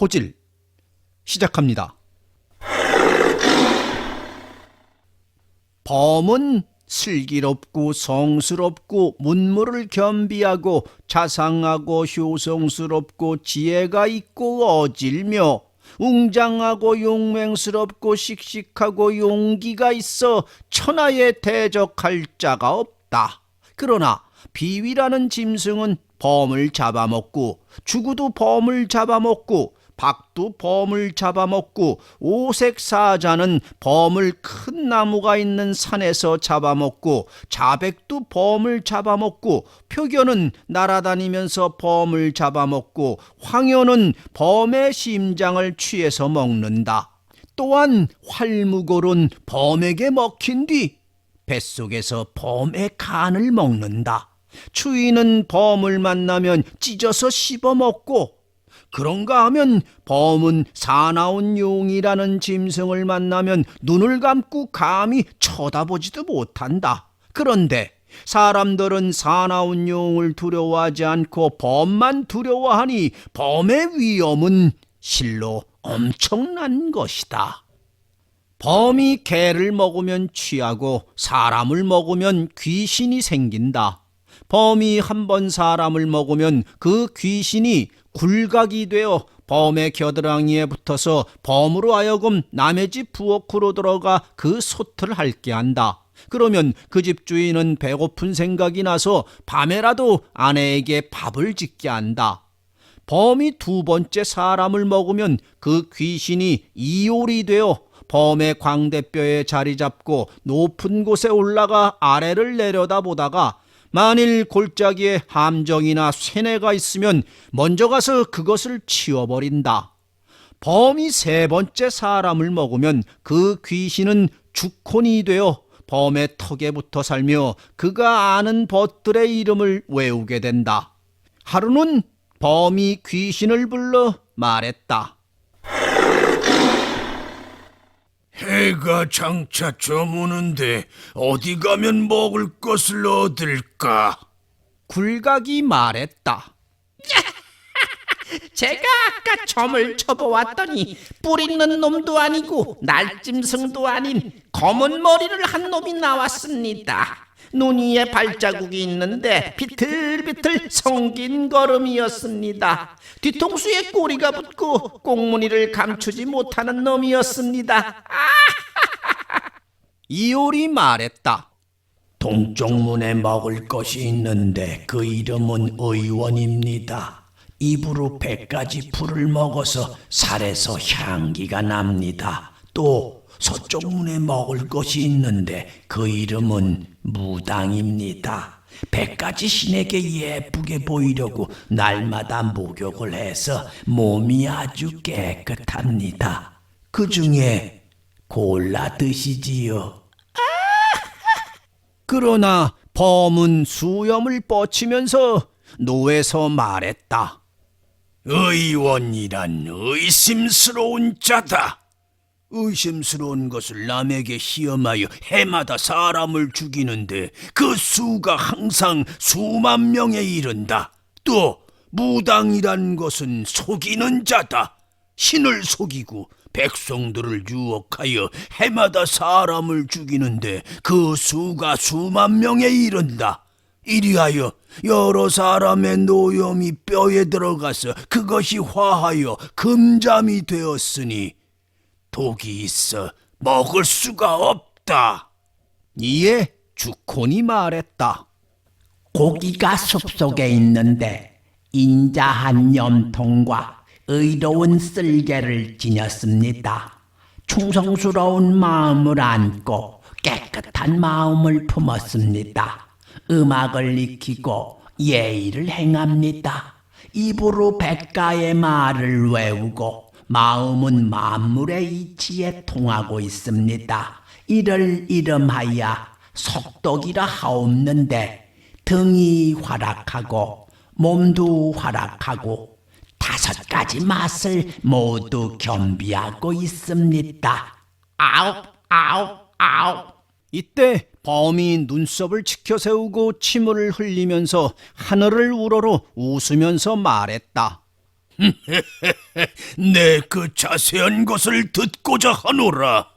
호질 시작합니다. 범은 슬기롭고 성스럽고 문물을 겸비하고 자상하고 효성스럽고 지혜가 있고 어질며 웅장하고 용맹스럽고 씩씩하고 용기가 있어 천하에 대적할 자가 없다. 그러나 비위라는 짐승은 범을 잡아먹고 주구도 범을 잡아먹고 박도 범을 잡아먹고 오색 사자는 범을 큰 나무가 있는 산에서 잡아먹고 자백도 범을 잡아먹고 표견은 날아다니면서 범을 잡아먹고 황효는 범의 심장을 취해서 먹는다. 또한 활무골은 범에게 먹힌 뒤 뱃속에서 범의 간을 먹는다. 추위는 범을 만나면 찢어서 씹어먹고 그런가 하면 범은 사나운 용이라는 짐승을 만나면 눈을 감고 감히 쳐다보지도 못한다. 그런데 사람들은 사나운 용을 두려워하지 않고 범만 두려워하니 범의 위험은 실로 엄청난 것이다. 범이 개를 먹으면 취하고 사람을 먹으면 귀신이 생긴다. 범이 한 번 사람을 먹으면 그 귀신이 굴각이 되어 범의 겨드랑이에 붙어서 범으로 하여금 남의 집 부엌으로 들어가 그 소틀을 핥게 한다. 그러면 그 집 주인은 배고픈 생각이 나서 밤에라도 아내에게 밥을 짓게 한다. 범이 두 번째 사람을 먹으면 그 귀신이 이올이 되어 범의 광대뼈에 자리 잡고 높은 곳에 올라가 아래를 내려다보다가 만일 골짜기에 함정이나 쇠뇌가 있으면 먼저 가서 그것을 치워버린다. 범이 세 번째 사람을 먹으면 그 귀신은 죽혼이 되어 범의 턱에 붙어 살며 그가 아는 벗들의 이름을 외우게 된다. 하루는 범이 귀신을 불러 말했다. 해가 장차 저무는데 어디 가면 먹을 것을 얻을까? 굴각이 말했다. 제가 아까 점을 쳐보았더니 뿔 있는 놈도 아니고 날짐승도 아닌 검은 머리를 한 놈이 나왔습니다. 눈 위에 발자국이 있는데 비틀비틀 성긴 걸음이었습니다. 뒤통수에 꼬리가 붙고 꽁무니를 감추지 못하는 놈이었습니다. 이올이 말했다. 동쪽 문에 먹을 것이 있는데 그 이름은 의원입니다. 입으로 백가지 풀을 먹어서 살에서 향기가 납니다. 또 서쪽 문에 먹을 것이 있는데 그 이름은 무당입니다. 백가지 신에게 예쁘게 보이려고 날마다 목욕을 해서 몸이 아주 깨끗합니다. 그 중에 골라 드시지요. 그러나 범은 수염을 뻗치면서 노에서 말했다. 의원이란 의심스러운 자다. 의심스러운 것을 남에게 시험하여 해마다 사람을 죽이는데 그 수가 항상 수만 명에 이른다. 또 무당이란 것은 속이는 자다. 신을 속이고 백성들을 유혹하여 해마다 사람을 죽이는데 그 수가 수만 명에 이른다. 이리하여 여러 사람의 노염이 뼈에 들어가서 그것이 화하여 금잠이 되었으니 독이 있어 먹을 수가 없다. 이에 주콘이 말했다. 고기가 숲속에 있는데 인자한 염통과 의로운 쓸개를 지녔습니다. 충성스러운 마음을 안고 깨끗한 마음을 품었습니다. 음악을 익히고 예의를 행합니다. 입으로 백가의 말을 외우고 마음은 만물의 이치에 통하고 있습니다. 이를 이름하여 속독이라 하옵는데 등이 활락하고 몸도 활락하고 다섯 가지 맛을 모두 겸비하고 있습니다. 아홉 아홉 아홉 이때 범이 눈썹을 치켜 세우고 침을 흘리면서 하늘을 우러러 웃으면서 말했다. 내 그 자세한 것을 듣고자 하노라.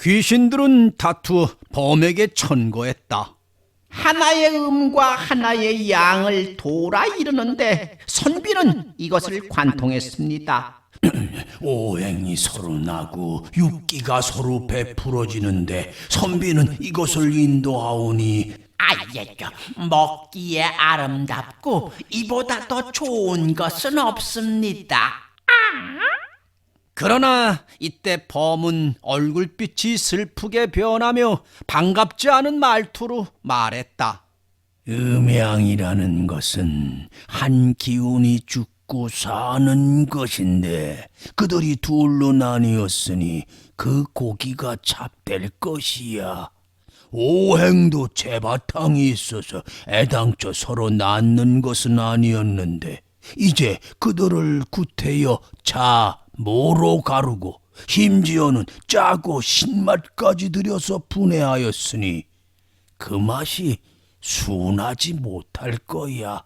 귀신들은 다투어 범에게 천거했다. 하나의 음과 하나의 양을 도라 이르는데 선비는 이것을 관통했습니다. 오행이 서로 나고 육기가 서로 베풀어지는데 선비는 이것을 인도하오니 아예 먹기에 아름답고 이보다 더 좋은 것은 없습니다. 그러나 이때 범은 얼굴빛이 슬프게 변하며 반갑지 않은 말투로 말했다. 음양이라는 것은 한 기운이 죽고 사는 것인데 그들이 둘로 나뉘었으니 그 고기가 찹될 것이야. 오행도 제바탕이 있어서 애당초 서로 낳는 것은 아니었는데 이제 그들을 구태여 자 모로 가르고 심지어는 짜고 신맛까지 들여서 분해하였으니 그 맛이 순하지 못할 거야.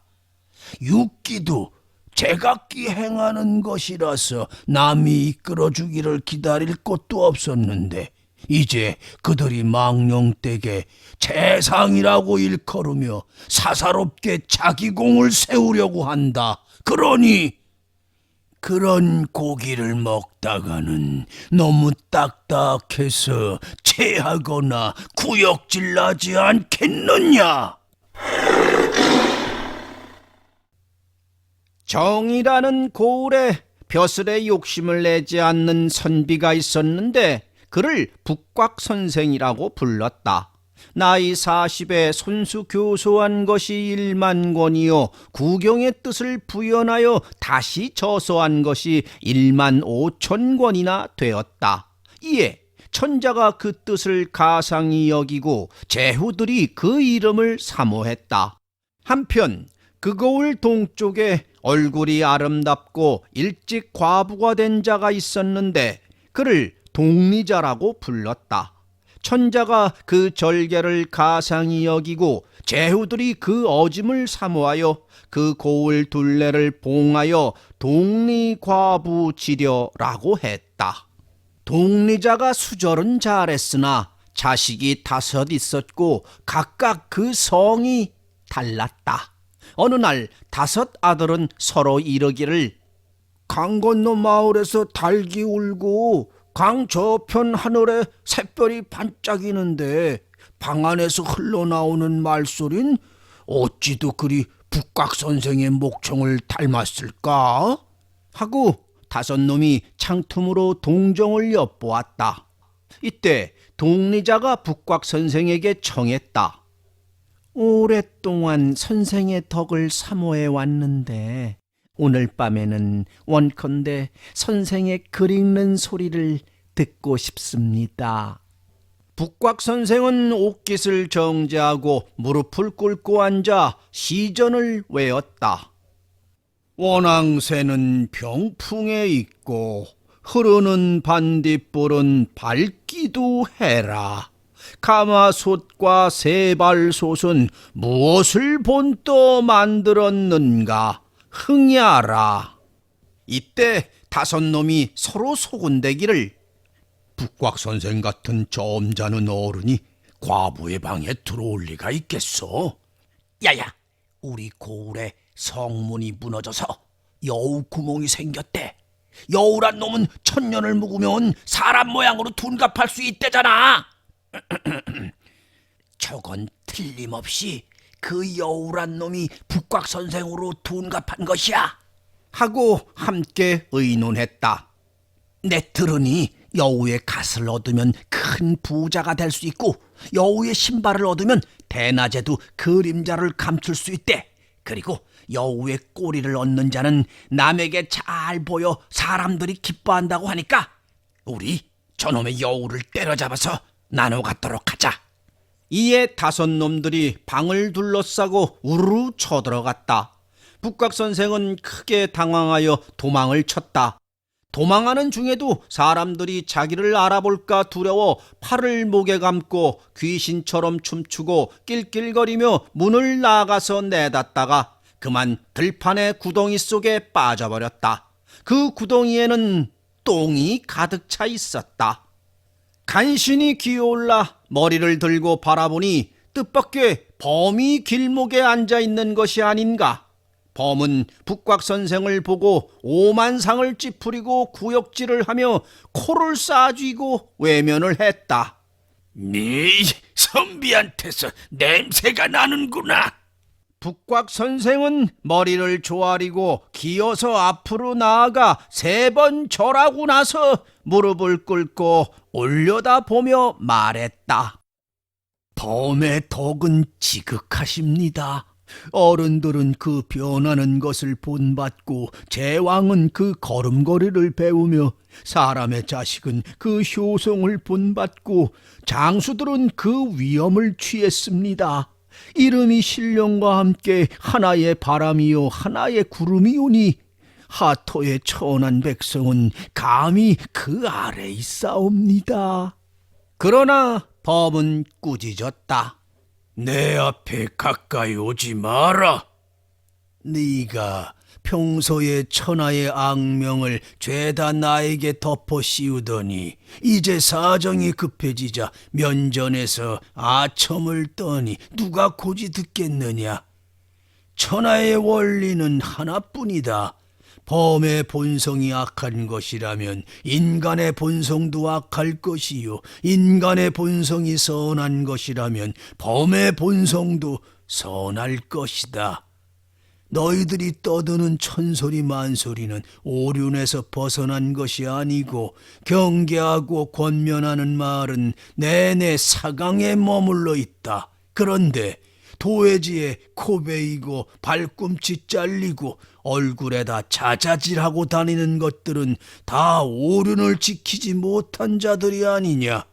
육기도 제각기 행하는 것이라서 남이 이끌어주기를 기다릴 것도 없었는데 이제 그들이 망령되게 재상이라고 일컬으며 사사롭게 자기 공을 세우려고 한다. 그러니 그런 고기를 먹다가는 너무 딱딱해서 체하거나 구역질 나지 않겠느냐? 정이라는 고을에 벼슬에 욕심을 내지 않는 선비가 있었는데 그를 북곽 선생이라고 불렀다. 나이 40에 손수 교소한 것이 1만 권이요 구경의 뜻을 부연하여 다시 저서한 것이 1만 5천 권이나 되었다. 이에 천자가 그 뜻을 가상히 여기고 제후들이 그 이름을 사모했다. 한편 그 거울 동쪽에 얼굴이 아름답고 일찍 과부가 된 자가 있었는데 그를 동리자라고 불렀다. 천자가 그 절개를 가상히 여기고 제후들이 그 어짐을 사모하여 그 고을 둘레를 봉하여 동리과부지려라고 했다. 동리자가 수절은 잘했으나 자식이 다섯 있었고 각각 그 성이 달랐다. 어느 날 다섯 아들은 서로 이르기를 강 건너 마을에서 닭이 울고 강 저편 하늘에 샛별이 반짝이는데 방 안에서 흘러나오는 말소린 어찌도 그리 북각 선생의 목청을 닮았을까? 하고 다섯 놈이 창틈으로 동정을 엿보았다. 이때 동리자가 북곽 선생에게 청했다. 오랫동안 선생의 덕을 사모해 왔는데 오늘 밤에는 원컨대 선생의 글 읽는 소리를 듣고 싶습니다. 북곽 선생은 옥깃을 정지하고 무릎을 꿇고 앉아 시전을 외웠다. 원앙새는 병풍에 있고 흐르는 반딧불은 밝기도 해라. 가마솥과 세발솥은 무엇을 본떠 만들었는가? 흥야라. 이때 다섯 놈이 서로 소곤대기를 북곽 선생 같은 점잖은 어른이 과부의 방에 들어올 리가 있겠어? 야야, 우리 고을에 성문이 무너져서 여우 구멍이 생겼대. 여우란 놈은 천년을 묵으면 사람 모양으로 둔갑할 수 있대잖아. 저건 틀림없이 그 여우란 놈이 북곽 선생으로 둔갑한 것이야. 하고 함께 의논했다. 내 들으니 여우의 갓을 얻으면 큰 부자가 될 수 있고 여우의 신발을 얻으면 대낮에도 그림자를 감출 수 있대. 그리고 여우의 꼬리를 얻는 자는 남에게 잘 보여 사람들이 기뻐한다고 하니까 우리 저놈의 여우를 때려잡아서 나눠 갖도록 하자. 이에 다섯 놈들이 방을 둘러싸고 우르르 쳐들어갔다. 북각 선생은 크게 당황하여 도망을 쳤다. 도망하는 중에도 사람들이 자기를 알아볼까 두려워 팔을 목에 감고 귀신처럼 춤추고 낄낄거리며 문을 나가서 내닫다가 그만 들판의 구덩이 속에 빠져버렸다. 그 구덩이에는 똥이 가득 차 있었다. 간신히 기어올라 머리를 들고 바라보니 뜻밖의 범이 길목에 앉아 있는 것이 아닌가. 범은 북곽 선생을 보고 오만상을 찌푸리고 구역질을 하며 코를 싸쥐고 외면을 했다. 네 선비한테서 냄새가 나는구나. 북곽 선생은 머리를 조아리고 기어서 앞으로 나아가 세 번 절하고 나서 무릎을 꿇고 올려다 보며 말했다. 범의 덕은 지극하십니다. 어른들은 그 변하는 것을 본받고 제왕은 그 걸음걸이를 배우며 사람의 자식은 그 효성을 본받고 장수들은 그 위엄을 취했습니다. 이름이 신령과 함께 하나의 바람이요 하나의 구름이오니 하토의 천한 백성은 감히 그 아래 있사옵니다. 그러나 범은 꾸짖었다. 내 앞에 가까이 오지 마라. 네가 평소에 천하의 악명을 죄다 나에게 덮어 씌우더니 이제 사정이 급해지자 면전에서 아첨을 떠니 누가 고지 듣겠느냐? 천하의 원리는 하나뿐이다. 범의 본성이 악한 것이라면 인간의 본성도 악할 것이요. 인간의 본성이 선한 것이라면 범의 본성도 선할 것이다. 너희들이 떠드는 천소리 만소리는 오륜에서 벗어난 것이 아니고 경계하고 권면하는 말은 내내 사강에 머물러 있다. 그런데 도해지에 코 베이고 발꿈치 잘리고 얼굴에다 자자질하고 다니는 것들은 다 오륜을 지키지 못한 자들이 아니냐.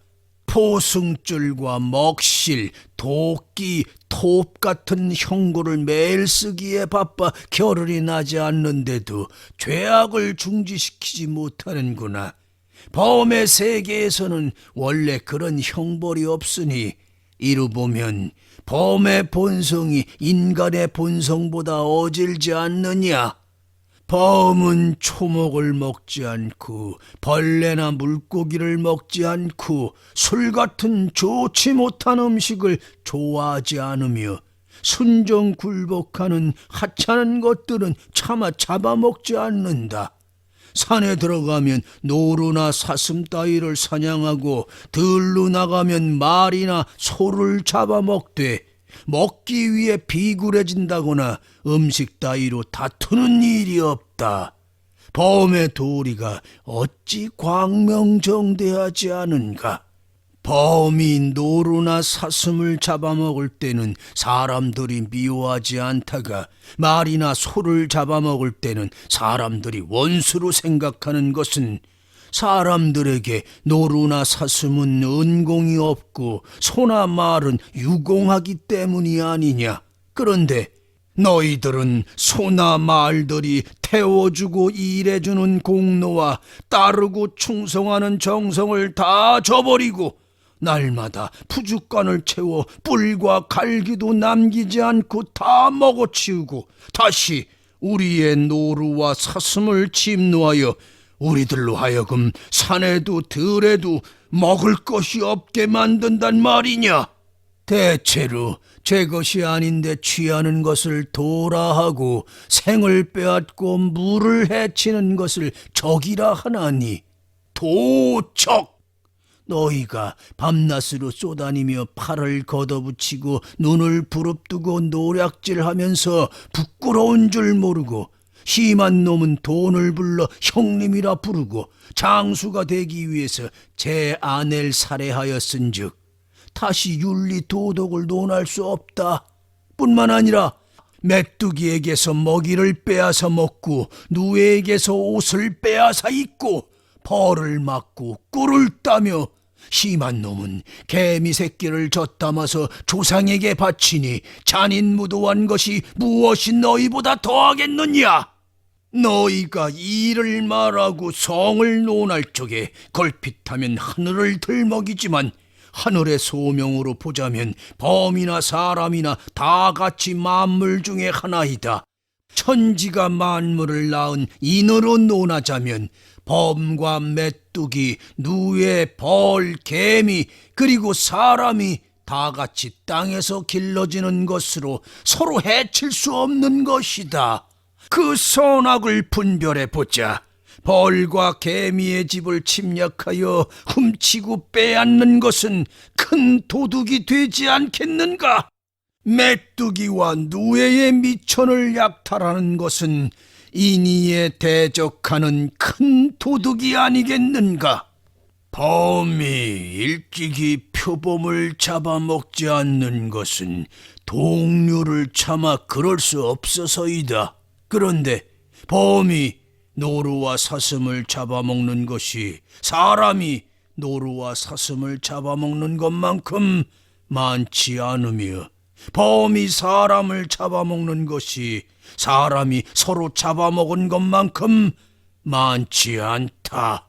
포승줄과 먹실, 도끼, 톱 같은 형구를 매일 쓰기에 바빠 겨를이 나지 않는데도 죄악을 중지시키지 못하는구나. 범의 세계에서는 원래 그런 형벌이 없으니 이루 보면 범의 본성이 인간의 본성보다 어질지 않느냐? 범은 초목을 먹지 않고 벌레나 물고기를 먹지 않고 술 같은 좋지 못한 음식을 좋아하지 않으며 순정 굴복하는 하찮은 것들은 차마 잡아먹지 않는다. 산에 들어가면 노루나 사슴 따위를 사냥하고 들로 나가면 말이나 소를 잡아먹되 먹기 위해 비굴해진다거나 음식 따위로 다투는 일이 없다. 범의 도리가 어찌 광명정대하지 않은가? 범이 노루나 사슴을 잡아먹을 때는 사람들이 미워하지 않다가 말이나 소를 잡아먹을 때는 사람들이 원수로 생각하는 것은 사람들에게 노루나 사슴은 은공이 없고 소나 말은 유공하기 때문이 아니냐. 그런데 너희들은 소나 말들이 태워주고 일해주는 공로와 따르고 충성하는 정성을 다 저버리고 날마다 푸죽간을 채워 뿔과 갈기도 남기지 않고 다 먹어치우고 다시 우리의 노루와 사슴을 침노하여 우리들로 하여금 산에도 들에도 먹을 것이 없게 만든단 말이냐? 대체로 제 것이 아닌데 취하는 것을 도라하고 생을 빼앗고 물을 해치는 것을 적이라 하나니 도적 너희가 밤낮으로 쏘다니며 팔을 걷어붙이고 눈을 부릅뜨고 노략질하면서 부끄러운 줄 모르고 심한 놈은 돈을 불러 형님이라 부르고 장수가 되기 위해서 제 아내를 살해하였은즉 다시 윤리 도덕을 논할 수 없다. 뿐만 아니라 메뚜기에게서 먹이를 빼앗아 먹고 누에게서 옷을 빼앗아 입고 벌을 맞고 꿀을 따며 심한 놈은 개미 새끼를 젖담아서 조상에게 바치니 잔인 무도한 것이 무엇이 너희보다 더하겠느냐? 너희가 이를 말하고 성을 논할 적에 걸핏하면 하늘을 들먹이지만 하늘의 소명으로 보자면 범이나 사람이나 다 같이 만물 중에 하나이다. 천지가 만물을 낳은 인으로 논하자면 범과 메뚜기, 누에, 벌, 개미 그리고 사람이 다 같이 땅에서 길러지는 것으로 서로 해칠 수 없는 것이다. 그 선악을 분별해 보자. 벌과 개미의 집을 침략하여 훔치고 빼앗는 것은 큰 도둑이 되지 않겠는가? 메뚜기와 누에의 미천을 약탈하는 것은 인의에 대적하는 큰 도둑이 아니겠는가? 범이 일찍이 표범을 잡아먹지 않는 것은 동료를 참아 그럴 수 없어서이다. 그런데 범이 노루와 사슴을 잡아먹는 것이 사람이 노루와 사슴을 잡아먹는 것만큼 많지 않으며 범이 사람을 잡아먹는 것이 사람이 서로 잡아먹은 것만큼 많지 않다.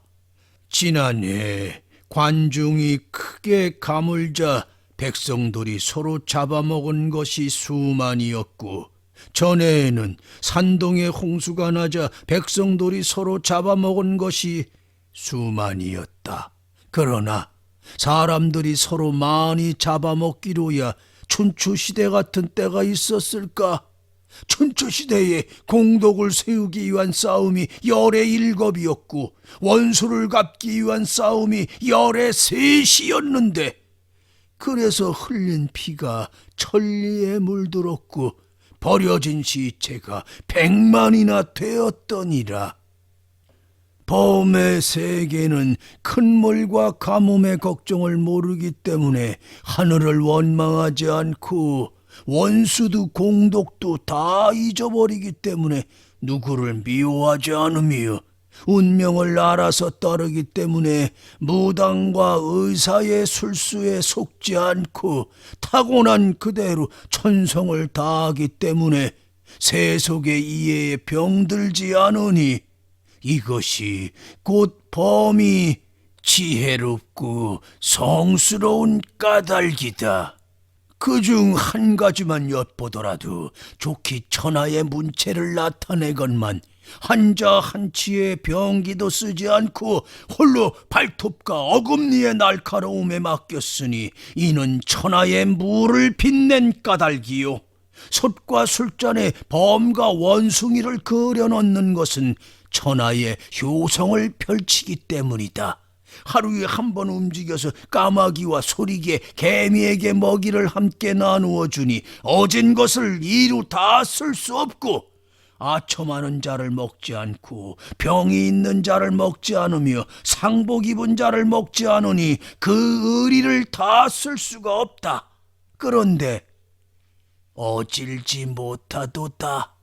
지난해 관중이 크게 가물자 백성들이 서로 잡아먹은 것이 수만이었고 전해에는 산동에 홍수가 나자 백성들이 서로 잡아먹은 것이 수만이었다. 그러나 사람들이 서로 많이 잡아먹기로야 춘추시대 같은 때가 있었을까? 춘추시대에 공덕을 세우기 위한 싸움이 열의 일곱이었고 원수를 갚기 위한 싸움이 열의 셋이었는데 그래서 흘린 피가 천리에 물들었고 버려진 시체가 백만이나 되었더니라. 범의 세계는 큰 물과 가뭄의 걱정을 모르기 때문에 하늘을 원망하지 않고 원수도 공덕도 다 잊어버리기 때문에 누구를 미워하지 않으며 운명을 알아서 따르기 때문에 무당과 의사의 술수에 속지 않고 타고난 그대로 천성을 다하기 때문에 세속의 이해에 병들지 않으니 이것이 곧 범이 지혜롭고 성스러운 까닭이다. 그 중 한 가지만 엿보더라도 좋기 천하의 문체를 나타내건만 한자 한치의 병기도 쓰지 않고 홀로 발톱과 어금니의 날카로움에 맡겼으니 이는 천하의 무를 빛낸 까닭이요. 솥과 술잔에 범과 원숭이를 그려넣는 것은 천하의 효성을 펼치기 때문이다. 하루에 한 번 움직여서 까마귀와 소리개, 개미에게 먹이를 함께 나누어 주니 어진 것을 이루 다 쓸 수 없고 아첨하는 자를 먹지 않고 병이 있는 자를 먹지 않으며 상복 입은 자를 먹지 않으니 그 의리를 다 쓸 수가 없다. 그런데 어질지 못하도다.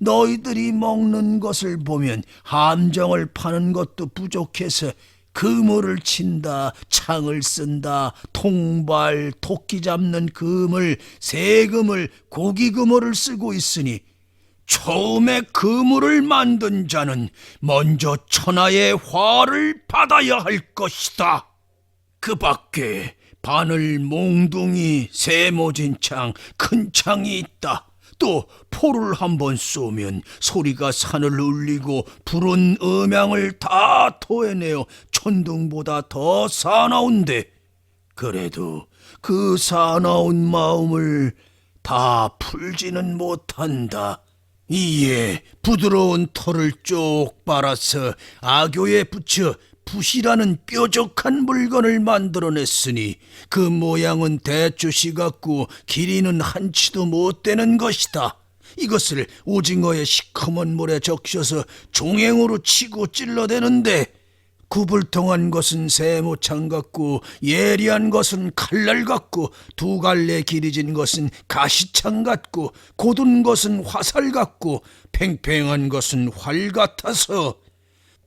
너희들이 먹는 것을 보면 함정을 파는 것도 부족해서 그물을 친다, 창을 쓴다, 통발, 토끼 잡는 그물, 새그물, 고기 그물을 쓰고 있으니 처음에 그물을 만든 자는 먼저 천하의 화를 받아야 할 것이다. 그 밖에 바늘, 몽둥이, 세모진 창, 큰 창이 있다. 또 포를 한 번 쏘면 소리가 산을 울리고 불은 음향을 다 토해내어 천둥보다 더 사나운데 그래도 그 사나운 마음을 다 풀지는 못한다. 이에 부드러운 털을 쪽 빨아서 악교에 붙여 붓이라는 뾰족한 물건을 만들어냈으니 그 모양은 대추시 같고 길이는 한치도 못 되는 것이다. 이것을 오징어의 시커먼 물에 적셔서 종행으로 치고 찔러대는데 구불통한 것은 세모창 같고 예리한 것은 칼날 같고 두 갈래 길이진 것은 가시창 같고 곧은 것은 화살 같고 팽팽한 것은 활 같아서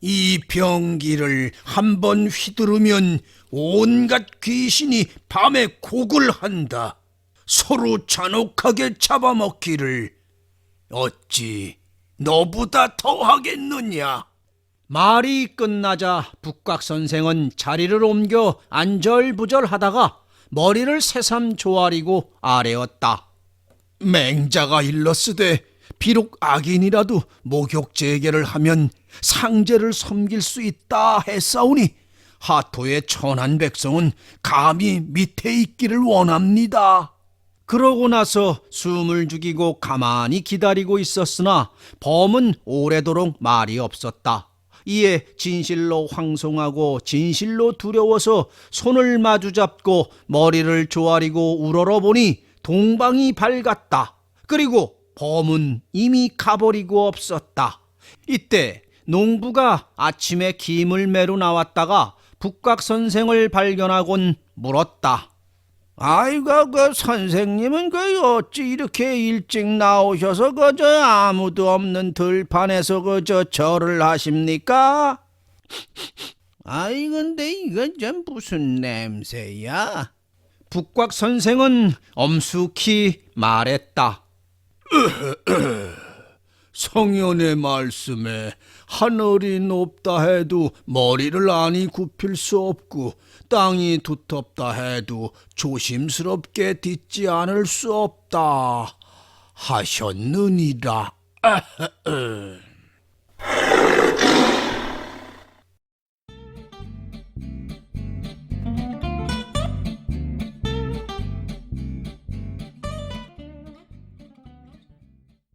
이 병기를 한 번 휘두르면 온갖 귀신이 밤에 곡을 한다. 서로 잔혹하게 잡아먹기를 어찌 너보다 더 하겠느냐? 말이 끝나자 북곽 선생은 자리를 옮겨 안절부절하다가 머리를 새삼 조아리고 아뢰었다. 맹자가 일렀으되 비록 악인이라도 목욕 재개를 하면 상제를 섬길 수 있다 했사오니 하토의 천한 백성은 감히 밑에 있기를 원합니다. 그러고 나서 숨을 죽이고 가만히 기다리고 있었으나 범은 오래도록 말이 없었다. 이에 진실로 황송하고 진실로 두려워서 손을 마주 잡고 머리를 조아리고 우러러 보니 동방이 밝았다. 그리고 범은 이미 가버리고 없었다. 이때 농부가 아침에 김을 매러 나왔다가 북각 선생을 발견하곤 물었다. 아이고 그 선생님은 그 어찌 이렇게 일찍 나오셔서 그저 아무도 없는 들판에서 그저 절을 하십니까? 아이 근데 이건 좀 무슨 냄새야? 북곽 선생은 엄숙히 말했다. 성현의 말씀에 하늘이 높다 해도 머리를 안이 굽힐 수 없고 땅이 두텁다 해도 조심스럽게 딛지 않을 수 없다 하셨느니라.